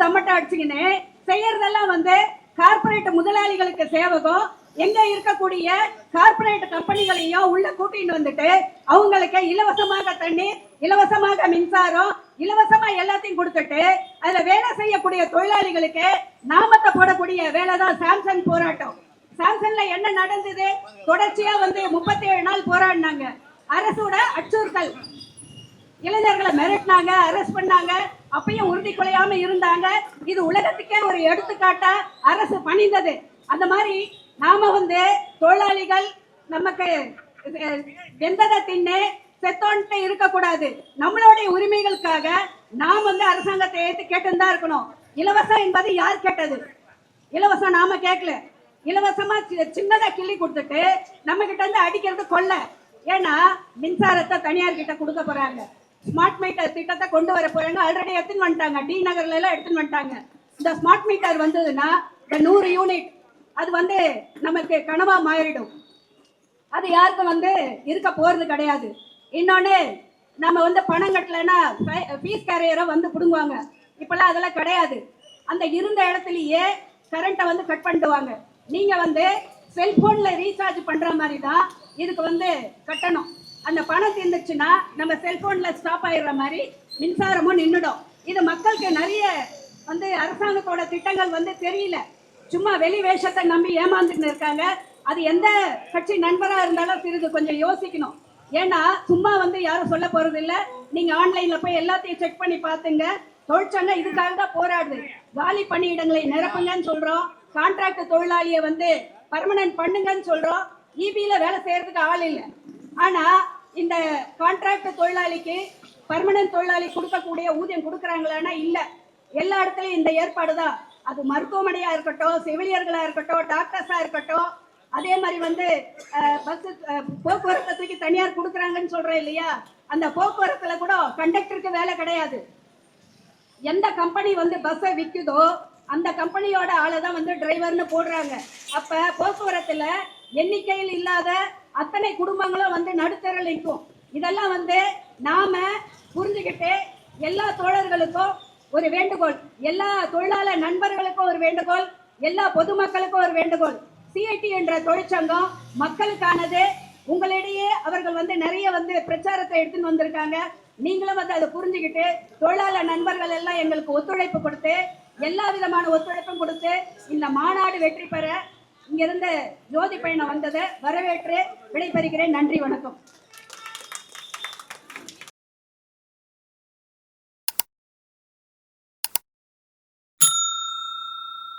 தம்மட்ட அடிச்சுக்கின்னு செய்யறதெல்லாம் வந்து கார்ப்பரேட் முதலாளிகளுக்கு சேவகம். எங்க இருக்கக்கூடிய கார்பரேட் கம்பெனிகளையும் உள்ள கூட்டிட்டு வந்துட்டு அவங்களுக்கு இலவசமாக தண்ணீர் இலவசமாக மின்சாரம் இலவசமா எல்லாத்தையும் கொடுத்துட்டு அதுல வேலை செய்யக்கூடிய தொழிலாளிகளுக்கு நாமத்தை போடக்கூடிய வேலை தான் சாம்சங் போராட்டம். சாம்சங்ல என்ன நடந்தது? தொடர்ச்சியா வந்து முப்பத்தி ஏழு நாள் போராடினாங்க. அரசோட அச்சுறுத்தல். இளைஞர்களை மிரட்டினாங்க அரெஸ்ட் பண்ணாங்க அப்பயும் உறுதி குலையாம இருந்தாங்க. இது உலகத்துக்கே ஒரு எடுத்துக்காட்டா அரசு பணிந்தது. அந்த மாதிரி நாம வந்து தொழிலாளிகள் நமக்கு அஹ், வெந்ததை தின்னு செத்தோன்ட்டு இருக்கக்கூடாது. நம்மளுடைய உரிமைகளுக்காக நாம் வந்து அரசாங்கத்தை ஏற்று கேட்டுன்னு தான் இருக்கணும். இலவசம் என்பது யார் கேட்டது? இலவசம் நாம கேட்கல. இலவசமா சி- சின்னதா கிள்ளி கொடுத்துட்டு நம்ம கிட்ட இருந்து அடிக்கிறது கொள்ள ஏன்னா மின்சாரத்தை தனியார் கிட்ட கொடுக்க போறாங்க. ஸ்மார்ட் மீட்டர் திட்டத்தை கொண்டு வர போறாங்க ஆல்ரெடி எடுத்துன்னு வந்துட்டாங்க. டி நகர்ல எல்லாம் எடுத்துன்னு வந்துட்டாங்க. இந்த ஸ்மார்ட் மீட்டர் வந்ததுன்னா இந்த நூறு யூனிட் அது வந்து நமக்கு கனவா மாறிடும். அது யாருக்கும் வந்து இருக்க போறது கிடையாது. இன்னொன்னு நம்ம வந்து பணம் கட்டலைன்னா ஃபீஸ் கேரியரை வந்து பிடுங்குவாங்க. இப்பெல்லாம் அதெல்லாம் கிடையாது. அந்த இருந்த இடத்துலயே கரண்ட்டை வந்து கட் பண்ணிடுவாங்க. நீங்க வந்து செல்போன்ல ரீசார்ஜ் பண்ற மாதிரி தான் இதுக்கு வந்து கட்டணும். அந்த பணம் தீர்ந்துச்சுன்னா நம்ம செல்போன்ல ஸ்டாப் ஆயிடுற மாதிரி மின்சாரமும் நின்றுடும் இது மக்களுக்கு நிறைய வந்து அரசாங்கத்தோட திட்டங்கள் வந்து தெரியல. சும்மா வெளி வேஷத்தை நம்பி ஏமாந்துட்டு இருக்காங்க. அது எந்த கட்சி நண்பராக இருந்தாலும் சிறிது கொஞ்சம் யோசிக்கணும். ஏன்னா சும்மா வந்து யாரும் சொல்ல போறது இல்ல நீங்க ஆன்லைன்ல போய் எல்லாத்தையும் செக் பண்ணி பாத்துங்க தொழிற்சங்கம் இதுக்காக தான் போராடுது. காலி பணியிடங்களை நிரப்புங்கன்னு சொல்றோம். கான்ட்ராக்ட் தொழிலாளியை வந்து பர்மனன்ட் பண்ணுங்கன்னு சொல்றோம். இபியில வேலை செய்யறதுக்கு ஆள் இல்லை. ஆனா இந்த கான்ட்ராக்ட் தொழிலாளிக்கு பர்மனன்ட் தொழிலாளி கொடுக்கக்கூடிய ஊதியம் கொடுக்குறாங்களான்னா இல்ல. எல்லா இடத்துலயும் இந்த ஏற்பாடு தான். அது மருத்துவமனையா இருக்கட்டும் செவிலியர்களா இருக்கட்டும் டாக்டர்ஸா இருக்கட்டும் அதே மாதிரி வந்து பஸ் போக்குவரத்தை தூக்கி தனியார் கொடுக்குறாங்கன்னு சொல்றேன் இல்லையா? அந்த போக்குவரத்துல கூட கண்டக்டருக்கு வேலை கிடையாது. எந்த கம்பெனி வந்து பஸ்ஸை விற்குதோ அந்த கம்பெனியோட ஆளை தான் வந்து டிரைவர்னு போடுறாங்க. அப்ப போக்குவரத்துல எண்ணிக்கையில் இல்லாத அத்தனை குடும்பங்களும் வந்து நடுத்தர நிற்கும் இதெல்லாம் வந்து நாம புரிஞ்சுக்கிட்டு எல்லா தோழர்களுக்கும் ஒரு வேண்டுகோள் எல்லா தொழிலாளர் நண்பர்களுக்கும் ஒரு வேண்டுகோள் எல்லா பொதுமக்களுக்கும் ஒரு வேண்டுகோள். சிஐடி என்ற தொழிற்சங்கம் மக்களுக்கானது. உங்களிடையே அவர்கள் வந்து நிறைய வந்து பிரச்சாரத்தை எடுத்துன்னு வந்திருக்காங்க. நீங்களும் வந்து அதை புரிஞ்சுக்கிட்டு தொழிலாளர் நண்பர்கள் எல்லாம் எங்களுக்கு ஒத்துழைப்பு கொடுத்து எல்லா விதமான ஒத்துழைப்பும் கொடுத்து இந்த மாநாடு வெற்றி பெற இங்கிருந்து ஜோதி பயணம் வந்ததை வரவேற்று விடைபெறுகிறேன். நன்றி வணக்கம்.